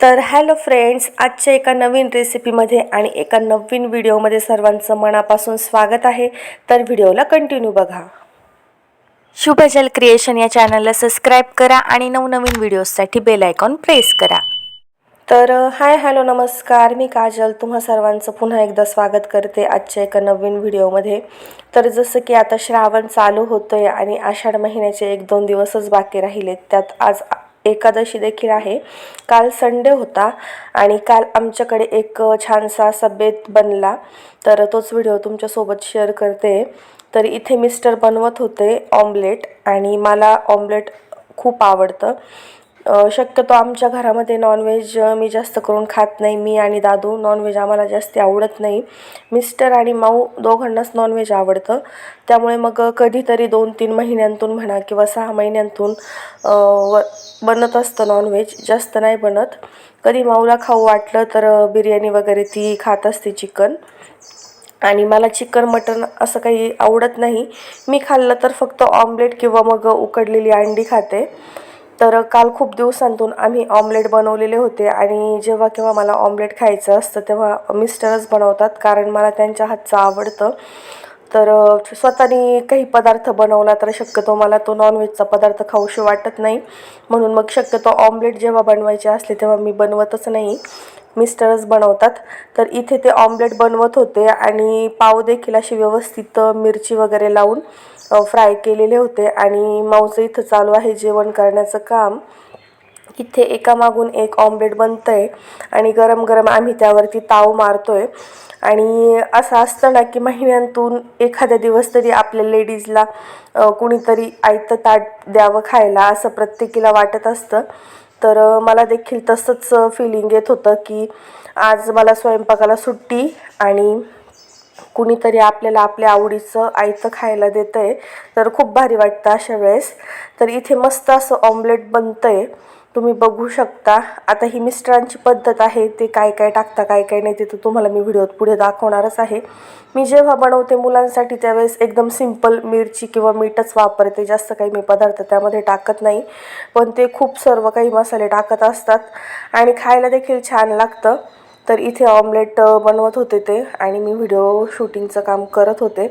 तर hello friends आजच्या एका नवीन रेसिपीमध्ये आणि एका नवीन व्हिडिओमध्ये सर्वांचं मनापासून स्वागत आहे. तर व्हिडिओला कंटिन्यू बघा. शुभजल क्रिएशन या चॅनलला सबस्क्राईब करा आणि नवनवीन व्हिडिओजसाठी बेल आयकॉन प्रेस करा. तर हाय हॅलो नमस्कार. मी काजल. तुम्हा सर्वांचं पुन्हा एकदा स्वागत करते आजच्या एका नवीन व्हिडिओमध्ये. तर जसं की आता श्रावण चालू होतं आहे आणि आषाढ महिन्याचे एक दोन दिवसच बाकी राहिलेत. त्यात आज एकादशी देखील आहे. काल संडे होता आणि काल आमच्याकडे एक छानसा सभेत बनला. तर तोच व्हिडिओ तुमच्यासोबत शेअर करते. तर इथे मिस्टर बनवत होते ऑमलेट आणि मला ऑमलेट खूप आवडतं. शक्यतो आमच्या घरामध्ये नॉनव्हेज मी जास्त करून खात नाही. मी आणि दादू नॉनव्हेज आम्हाला जास्त आवडत नाही. मिस्टर आणि माऊ दोघांनाच नॉनव्हेज आवडतं. त्यामुळे मग कधीतरी दोन तीन महिन्यांतून म्हणा किंवा सहा महिन्यांतून व बनत असतं नॉनव्हेज जास्त नाही बनत. कधी माऊला खाऊ वाटलं तर बिर्याणी वगैरे ती खात असते चिकन आणि मला चिकन मटन असं काही आवडत नाही. मी खाल्लं तर फक्त ऑमलेट किंवा मग उकडलेली अंडी खाते. तर काल खूप दिवसांतून आम्ही ऑमलेट बनवलेले होते आणि जेव्हा केव्हा मला ऑमलेट खायचं असतं तेव्हा मिस्टरच बनवतात कारण मला त्यांच्या हातचं आवडतं. तर स्वतःने काही पदार्थ बनवला तर शक्यतो मला तो नॉनव्हेजचा पदार्थ खाऊशी वाटत नाही. म्हणून मग शक्यतो ऑमलेट जेव्हा बनवायचे असले तेव्हा मी बनवतच नाही. मिस्टरच बनवतात. तर इथे ते ऑमलेट बनवत होते आणि पाव देखील अशी व्यवस्थित मिरची वगैरे लावून फ्राय केलेले होते. आणि माऊचं इथं चालू आहे जेवण करण्याचं काम. इथे एकामागून एक ऑमलेट बनतं आहे आणि गरम गरम आम्ही त्यावरती ताव मारतो आहे आणि असं असतं ना की महिन्यांतून एखाद्या दिवस तरी आपल्या लेडीजला कुणीतरी आयतं ताट द्यावं खायला असं प्रत्येकीला वाटत असतं. तर मला देखील तसंच फिलिंग येत होतं की आज मला स्वयंपाकाला सुट्टी आणि कुणीतरी आपल्याला आपल्या आवडीचं आयतं खायला देतं आहे तर खूप भारी वाटतं अशा वेळेस. तर इथे मस्त असं ऑमलेट बनतं आहे तुम्ही बघू शकता. आता ही मिस्टरांची पद्धत आहे ते काय काय टाकता काय काय नाही ते तर तुम्हाला मी व्हिडिओत पुढे दाखवणारच आहे. मी जेव्हा बनवते मुलांसाठी त्यावेळेस एकदम सिंपल मिरची किंवा मीठच वापरते जास्त काही मी पदार्थ त्यामध्ये टाकत नाही. पण ते खूप सर्व काही मसाले टाकत असतात आणि खायला देखील छान लागतं. तर इथे ऑमलेट बनवत होते ते आणि मी व्हिडिओ शूटिंगचं काम करत होते.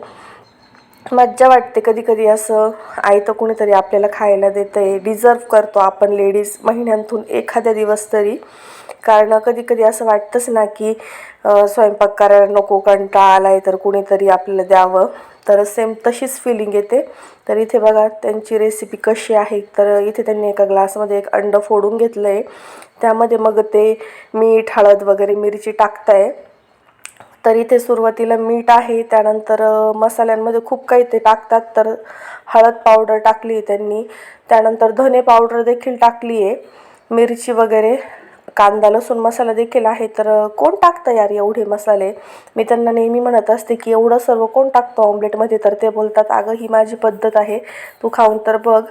मज्जा वाटते कधी कधी असं आई तर कुणीतरी आपल्याला खायला देतं आहे डिझर्व करतो आपण लेडीज महिन्यांतून एखाद्या दिवस तरी. कारण कधी कधी असं वाटतंच ना की स्वयंपाक करायला नको कंटाळा आला आहे तर कुणीतरी आपल्याला द्यावं. तर सेम तशीच फिलिंग येते. तर इथे बघा त्यांची रेसिपी कशी आहे? तर इथे त्यांनी एका ग्लासमध्ये एक अंड फोडून घेतलं आहे त्यामध्ये मग ते मीठ हळद वगैरे मिरची टाकताय. तर इथे सुरुवातीला मीठ आहे त्यानंतर मसाल्यांमध्ये खूप काही ते टाकतात तर हळद पावडर टाकली आहे त्यांनी. त्यानंतर धने पावडर देखील टाकली आहे. मिरची वगैरे कांदा लसूण मसाला देखील आहे. तर कोण टाकतं यार एवढे मसाले? मी त्यांना नेहमी म्हणत असते की एवढं सर्व कोण टाकतं ऑमलेटमध्ये तर ते बोलतात अगं ही माझी पद्धत आहे. तू खाऊन तर बघ.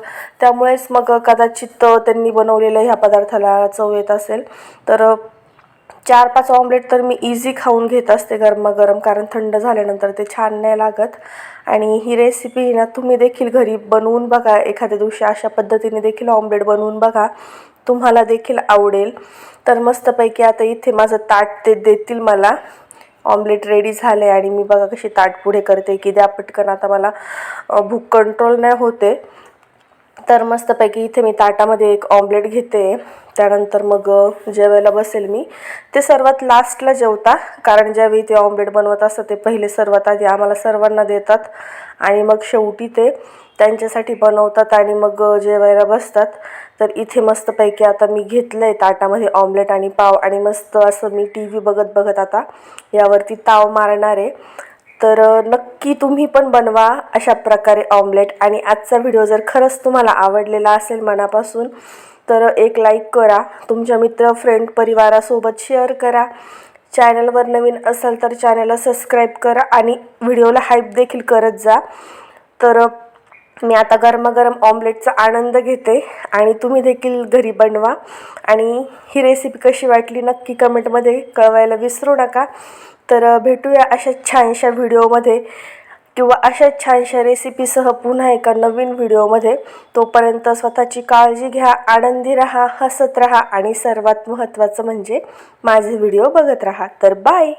त्यामुळेच मग कदाचित त्यांनी बनवलेलं ह्या पदार्थाला चव येत असेल. तर चार पाच ऑमलेट तर मी इझी खाऊन घेत असते गरमागरम कारण थंड झाल्यानंतर ते छान नाही लागत. आणि ही रेसिपी ना तुम्ही देखील घरी बनवून बघा. एखाद्या दिवशी अशा पद्धतीने देखील ऑमलेट बनवून बघा. तुम्हाला देखील आवडेल. तर मस्तपैकी आता इथे माझं ताट ते देतील मला. ऑमलेट रेडी झाले आणि मी बघा कशी ताट पुढे करते की द्या पटकन. आता मला भूक कंट्रोल नाही होते. तर मस्तपैकी इथे मी ताटामध्ये एक ऑमलेट घेते. त्यानंतर मग जेवायला बसेल मी ते सर्वात लास्टला जेवता. कारण ज्यावेळी ते ऑमलेट बनवत असतात ते पहिले सर्वात आधी आम्हाला सर्वांना देतात. आणि मग शेवटी ते त्यांच्यासाठी बनवतात आणि मग जेवायला बसतात तर इथे मस्तपैकी आता मी घेतलं आहे ताटामध्ये ऑमलेट आणि पाव. आणि मस्त असं मी टी व्ही बघत बघत आता यावरती ताव मारणार. आहे तर नक्की तुम्ही पण बनवा अशा प्रकारे ऑमलेट आणि आजचा व्हिडिओ जर खरंच तुम्हाला आवडलेला असेल मनापासून तर एक लाईक करा. तुमच्या मित्र फ्रेंड परिवारासोबत शेअर करा. चॅनलवर नवीन असाल तर चॅनलला सबस्क्राईब करा आणि व्हिडिओला हाईप देखील करत जा. तर मी आता गरमागरम ऑमलेटचा आनंद घेते आणि तुम्ही देखील घरी बनवा. आणि ही रेसिपी कशी वाटली नक्की कमेंटमध्ये कळवायला विसरू नका. तर भेटूया अशा छानशा व्हिडिओमध्ये किंवा अशा छानशा रेसिपीसह पुन्हा एका नवीन व्हिडिओमध्ये. तोपर्यंत स्वतःची काळजी घ्या आनंदी राहा हसत राहा आणि सर्वात महत्त्वाचं म्हणजे माझे व्हिडिओ बघत राहा. तर बाय!